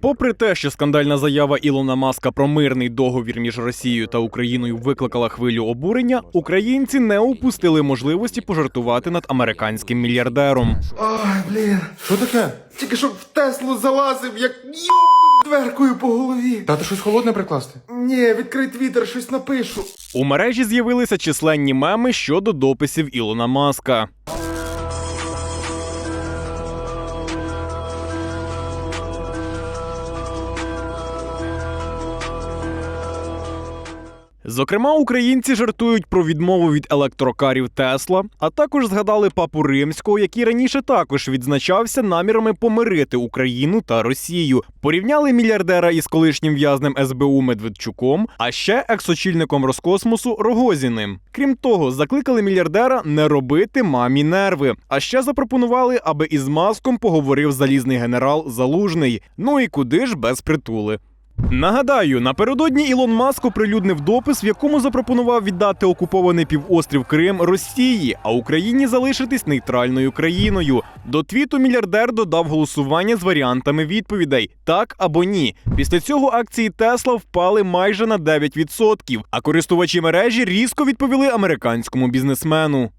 Попри те, що скандальна заява Ілона Маска про мирний договір між Росією та Україною викликала хвилю обурення, українці не упустили можливості пожартувати над американським мільярдером. Ой, блін. Що таке? Тільки щоб в Теслу залазив, як дверкою по голові. Дати щось холодне прикласти? Ні, відкрий твіттер, щось напишу. У мережі з'явилися численні меми щодо дописів Ілона Маска. Зокрема, українці жартують про відмову від електрокарів Тесла, а також згадали папу римського, який раніше також відзначався намірами помирити Україну та Росію. Порівняли мільярдера із колишнім в'язнем СБУ Медведчуком, а ще екс-очільником Роскосмосу Рогозіним. Крім того, закликали мільярдера не робити мамі нерви. А ще запропонували, аби із маском поговорив залізний генерал Залужний. Ну і куди ж без притули. Нагадаю, напередодні Ілон Маск оприлюднив допис, в якому запропонував віддати окупований півострів Крим Росії, а Україні залишитись нейтральною країною. До твіту мільярдер додав голосування з варіантами відповідей так або ні. Після цього акції Тесла впали майже на 9%, а користувачі мережі різко відповіли американському бізнесмену.